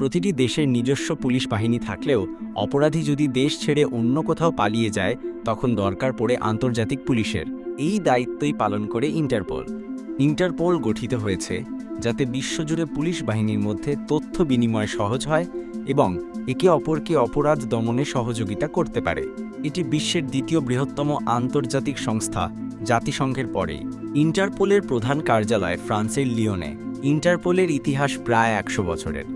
প্রতিটি দেশের নিজস্ব পুলিশ বাহিনী থাকলেও অপরাধী যদি দেশ ছেড়ে অন্য কোথাও পালিয়ে যায়, তখন দরকার পড়ে আন্তর্জাতিক পুলিশের। এই দায়িত্বই পালন করে ইন্টারপোল। ইন্টারপোল গঠিত হয়েছে যাতে বিশ্বজুড়ে পুলিশ বাহিনীর মধ্যে তথ্য বিনিময় সহজ হয় এবং একে অপরকে অপরাধ দমনে সহযোগিতা করতে পারে। এটি বিশ্বের দ্বিতীয় বৃহত্তম আন্তর্জাতিক সংস্থা জাতিসংঘের পরেই। ইন্টারপোলের প্রধান কার্যালয় ফ্রান্সের লিওনে। ইন্টারপোলের ইতিহাস প্রায় একশো বছরের।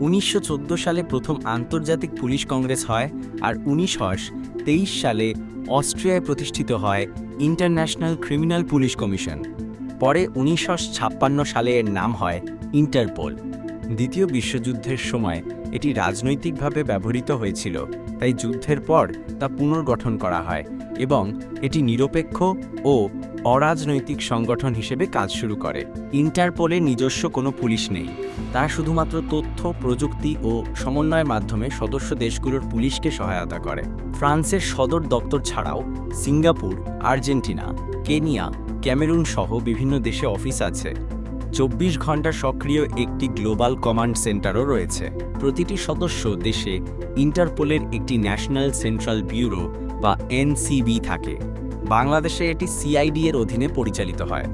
উনিশশো চোদ্দ সালে প্রথম আন্তর্জাতিক পুলিশ কংগ্রেস হয় আর উনিশশো তেইশ সালে অস্ট্রিয়ায় প্রতিষ্ঠিত হয় ইন্টারন্যাশনাল ক্রিমিনাল পুলিশ কমিশন। পরে উনিশশো ছাপ্পান্ন সালে এর নাম হয় ইন্টারপোল। দ্বিতীয় বিশ্বযুদ্ধের সময় এটি রাজনৈতিকভাবে ব্যবহৃত হয়েছিল, তাই যুদ্ধের পর তা পুনর্গঠন করা হয় এবং এটি নিরপেক্ষ ও অরাজনৈতিক সংগঠন হিসেবে কাজ শুরু করে। ইন্টারপোলের নিজস্ব কোনো পুলিশ নেই। তারা শুধুমাত্র তথ্য, প্রযুক্তি ও সমন্বয়ের মাধ্যমে সদস্য দেশগুলোর পুলিশকে সহায়তা করে। ফ্রান্সের সদর দপ্তর ছাড়াও সিঙ্গাপুর, আর্জেন্টিনা, কেনিয়া, ক্যামেরুন সহ বিভিন্ন দেশে অফিস আছে। চব্বিশ ঘণ্টা সক্রিয় একটি গ্লোবাল কমান্ড সেন্টারও রয়েছে। প্রতিটি সদস্য দেশে ইন্টারপোলের একটি ন্যাশনাল সেন্ট্রাল ব্যুরো বা এনসিবি থাকে। বাংলাদেশে এটি সিআইডি এর অধীনে পরিচালিত হয়।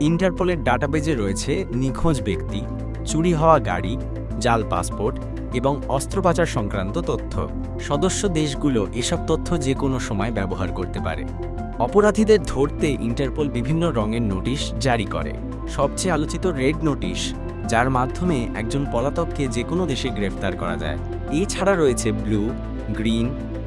ইন্টারপোলের ডাটাবেজে রয়েছে নিখোঁজ ব্যক্তি, চুরি হওয়া গাড়ি, জাল পাসপোর্ট এবং অস্ত্র পাচার সংক্রান্ত তথ্য। সদস্য দেশগুলো এসব তথ্য যে কোনো সময় ব্যবহার করতে পারে। অপরাধীদের ধরতে ইন্টারপোল বিভিন্ন রঙের নোটিশ জারি করে। সবচেয়ে আলোচিত রেড নোটিশ, যার মাধ্যমে একজন পলাতককে যে কোনো দেশে গ্রেফতার করা যায়। এছাড়া রয়েছে blue, green,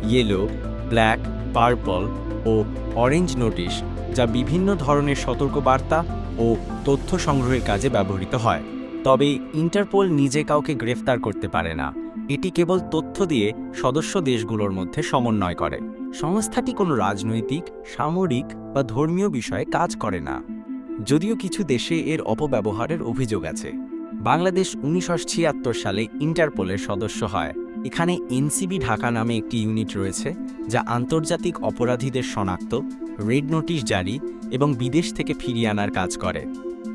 yellow, black, purple ও অরেঞ্জ নোটিশ, যা বিভিন্ন ধরনের সতর্কবার্তা ও তথ্য সংগ্রহের কাজে ব্যবহৃত হয়। তবে ইন্টারপোল নিজে কাউকে গ্রেফতার করতে পারে না। এটি কেবল তথ্য দিয়ে সদস্য দেশগুলোর মধ্যে সমন্বয় করে। সংস্থাটি কোনো রাজনৈতিক, সামরিক বা ধর্মীয় বিষয়ে কাজ করে না। যদিও কিছু দেশে এর অপব্যবহারের অভিযোগ আছে। বাংলাদেশ উনিশশো ছিয়াত্তর সালে ইন্টারপোলের সদস্য হয়। এখানে এনসিবি ঢাকা নামে একটি ইউনিট রয়েছে, যা আন্তর্জাতিক অপরাধীদের শনাক্ত, রেড নোটিশ জারি এবং বিদেশ থেকে ফিরিয়ে আনার কাজ করে।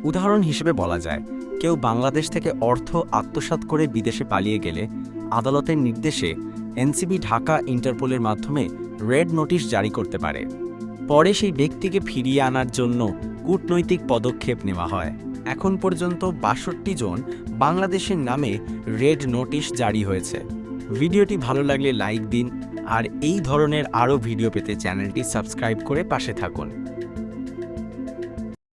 উদাহরণ হিসেবে বলা যায়, কেউ বাংলাদেশ থেকে অর্থ আত্মসাৎ করে বিদেশে পালিয়ে গেলে আদালতের নির্দেশে এনসিবি ঢাকা ইন্টারপোলের মাধ্যমে রেড নোটিশ জারি করতে পারে। পরে সেই ব্যক্তিকে ফিরিয়ে আনার জন্য কূটনৈতিক পদক্ষেপ নেওয়া হয়। এখন পর্যন্ত বাষট্টি জন বাংলাদেশের নামে রেড নোটিশ জারি হয়েছে। ভিডিওটি ভালো লাগলে লাইক দিন আর এই ধরনের আরও ভিডিও পেতে চ্যানেলটি সাবস্ক্রাইব করে পাশে থাকুন।